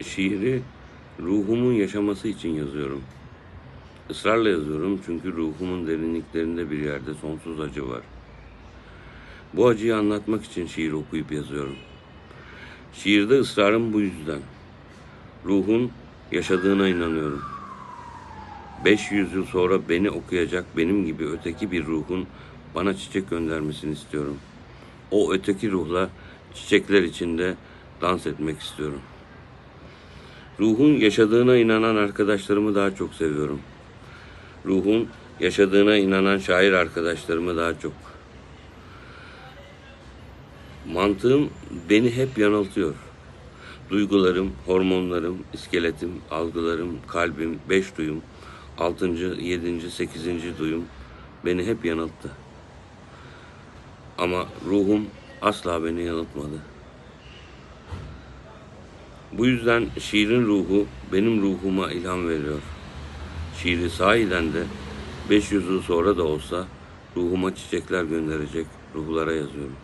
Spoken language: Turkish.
Şiiri ruhumun yaşaması için yazıyorum. Israrla yazıyorum çünkü ruhumun derinliklerinde bir yerde sonsuz acı var. Bu acıyı anlatmak için şiir okuyup yazıyorum. Şiirde ısrarım bu yüzden. Ruhun yaşadığına inanıyorum. 500 yıl sonra beni okuyacak benim gibi öteki bir ruhun bana çiçek göndermesini istiyorum. O öteki ruhla çiçekler içinde dans etmek istiyorum. Ruhun yaşadığına inanan arkadaşlarımı daha çok seviyorum. Ruhun yaşadığına inanan şair arkadaşlarımı daha çok. Mantığım beni hep yanıltıyor. Duygularım, hormonlarım, iskeletim, algılarım, kalbim, beş duyum, altıncı, yedinci, sekizinci duyum beni hep yanılttı. Ama ruhum asla beni yanıltmadı. Bu yüzden şiirin ruhu benim ruhuma ilham veriyor. Şiiri sahiden de 500 yıl sonra da olsa ruhuma çiçekler gönderecek ruhlara yazıyorum.